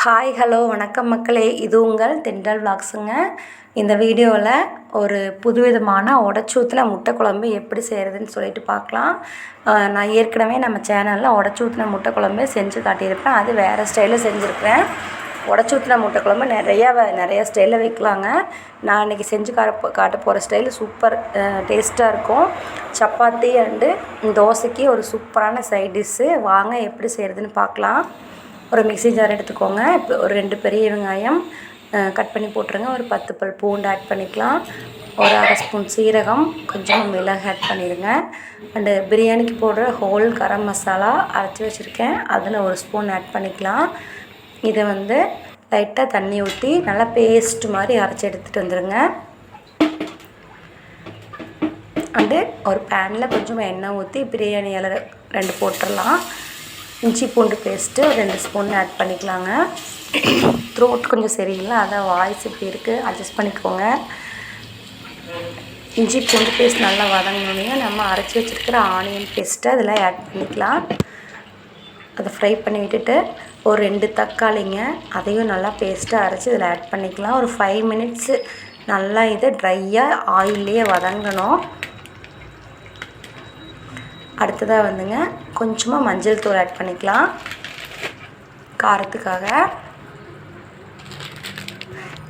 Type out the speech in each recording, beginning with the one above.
Hi hello வணக்கம் மக்களே. இது உங்கள் தென்றல் விளாக்ஸுங்க இந்த வீடியோவில் ஒரு புதுவிதமான உடச்சூத்தில் முட்டை குழம்பு எப்படி செய்கிறதுன்னு சொல்லிட்டு பார்க்கலாம். நான் ஏற்கனவே நம்ம சேனலில் உடச்சூத்தின முட்டை குழம்பு செஞ்சு காட்டியிருப்பேன். அது வேறு ஸ்டைலில் செஞ்சுருப்பேன் உடச்சூத்தின முட்டை குழம்பு நிறையா நிறையா ஸ்டைலில் வைக்கலாங்க. நான் இன்றைக்கி செஞ்சு காட்ட காட்ட போகிற ஸ்டைல் சூப்பர் டேஸ்ட்டாக இருக்கும். சப்பாத்தி அண்டு தோசைக்கு ஒரு சூப்பரான சைட் டிஷ்ஷு வாங்க எப்படி செய்கிறதுன்னு பார்க்கலாம். ஒரு மிக்சி ஜார் எடுத்துக்கோங்க. இப்போ ஒரு ரெண்டு பெரிய வெங்காயம் கட் பண்ணி போட்டுருங்க. ஒரு பத்து பல் பூண்டு ஆட் பண்ணிக்கலாம். ஒரு அரை ஸ்பூன் சீரகம் கொஞ்சம் மிளகு ஆட் பண்ணிடுங்க. அண்டு பிரியாணிக்கு போடுற ஹோல் கரம் மசாலா அரைச்சி வச்சுருக்கேன். அதில் ஒரு ஸ்பூன் ஆட் பண்ணிக்கலாம். இதை வந்து லைட்டாக தண்ணி ஊற்றி நல்லா பேஸ்ட் மாதிரி அரைச்சி எடுத்துகிட்டு வந்துடுங்க அண்டு ஒரு பேனில் கொஞ்சம் எண்ணெய் ஊற்றி பிரியாணி இலை ரெண்டு போட்டுடலாம் இஞ்சி பூண்டு பேஸ்ட்டு ரெண்டு ஸ்பூன் ஆட் பண்ணிக்கலாங்க. த்ரோட் கொஞ்சம் சரியில்லை அதான் வாய்ஸ் இப்படி இருக்குது அட்ஜஸ்ட் பண்ணிக்கோங்க. இஞ்சி பூண்டு பேஸ்ட் நல்லா வதங்கினோடனே நம்ம அரைச்சி வச்சுருக்கிற ஆனியன் பேஸ்ட்டை அதில் ஆட் பண்ணிக்கலாம். அதை ஃப்ரை பண்ணி விட்டுட்டு ஒரு ரெண்டு தக்காளிங்க அதையும் நல்லா பேஸ்ட்டாக அரைச்சி இதில் ஆட் பண்ணிக்கலாம். ஒரு ஃபைவ் மினிட்ஸு நல்லா இதை ட்ரையாக ஆயிலே வதங்கணும். அடுத்ததாக வந்துங்க கொஞ்சமாக மஞ்சள் தூள் ஆட் பண்ணிக்கலாம். காரத்துக்காக.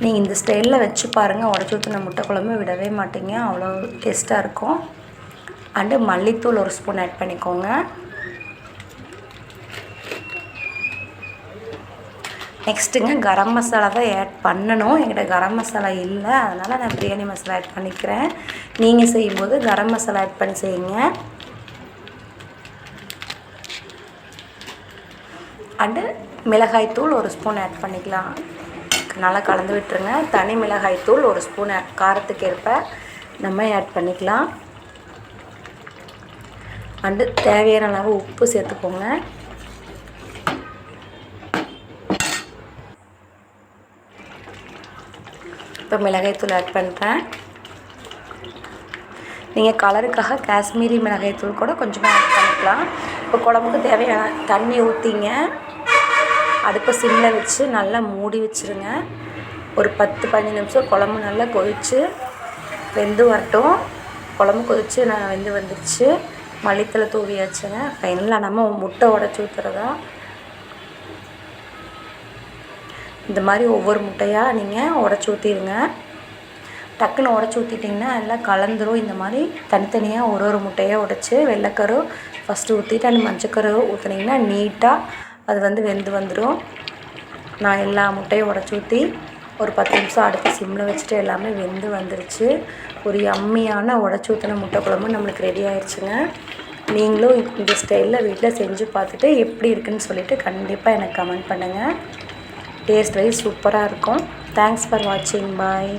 நீங்கள் இந்த ஸ்டைலில் வச்சு பாருங்கள் உடச்சி ஊற்றின முட்டை குழம்பு விடவே மாட்டீங்க. அவ்வளோ டேஸ்ட்டாக இருக்கும். அண்டு மல்லித்தூள் ஒரு ஸ்பூன் ஆட் பண்ணிக்கோங்க. நெக்ஸ்ட்டுங்க கரம் மசாலா தான் ஆட் பண்ணணும். என்கிட்ட கரம் மசாலா இல்லை. அதனால் நான் பிரியாணி மசாலா ஆட் பண்ணிக்கிறேன். நீங்கள் செய்யும்போது கரம் மசாலா ஆட் பண்ணி செய்யுங்க. அண்டு மிளகாய்த்தூள் ஒரு ஸ்பூன் ஆட் பண்ணிக்கலாம். நல்லா கலந்து விட்டுருங்க. தனி மிளகாய்த்தூள் ஒரு ஸ்பூன் காரத்துக்கு ஏற்ப நம்ம ஆட் பண்ணிக்கலாம். அண்டு தேவையான அளவு உப்பு சேர்த்துக்கோங்க. இப்போ மிளகாய்த்தூள் ஆட் பண்ணுறேன் நீங்கள் கலருக்காக காஷ்மீரி மிளகாய்த்தூள் கூட கொஞ்சமாக ஆட் பண்ணிக்கலாம். இப்போ குழம்புக்கு தேவையான தண்ணி ஊற்றிங்க அடுப்பை சிம்மில் வச்சு நல்லா மூடி வச்சுருங்க. ஒரு பத்து பதினஞ்சு நிமிஷம் குழம்பு நல்லா கொதித்து வெந்து வரட்டும். குழம்பு கொதித்து நான் வெந்து வந்துடுச்சு மல்லித்தலை தூவியாச்சுங்க ஃபைனலாக நம்ம முட்டை உடச்சி ஊற்றுறதா இந்த மாதிரி ஒவ்வொரு முட்டையாக நீங்கள் உடச்சி ஊற்றிடுங்க டக்குன்னு உடச்சி ஊற்றிட்டிங்கன்னா எல்லாம் கலந்துரும். இந்த மாதிரி தனித்தனியாக ஒரு ஒரு முட்டையாக உடச்சி வெள்ளைக்கரு ஃபஸ்ட்டு ஊற்றிட்டு அந்த மஞ்சக்கரு ஊற்றுனீங்கன்னா நீட்டாக அது வந்து வெந்து வந்துடும் நான் எல்லா முட்டையும் உடச்சி ஊற்றி ஒரு பத்து நிமிஷம் அடுத்து சிம்மில் வச்சுட்டு எல்லாமே வெந்து வந்துருச்சு. ஒரு எம்மியான உடச்சி ஊற்றின முட்டை குழம்பு நம்மளுக்கு ரெடி ஆயிடுச்சுங்க நீங்களும் இந்த ஸ்டைலில் வீட்டில் செஞ்சு பார்த்துட்டு எப்படி இருக்குன்னு சொல்லிவிட்டு கண்டிப்பாக எனக்கு கமெண்ட் பண்ணுங்கள் டேஸ்ட் வைஸ் சூப்பராக இருக்கும். தேங்க்ஸ் ஃபார் வாட்சிங் பாய்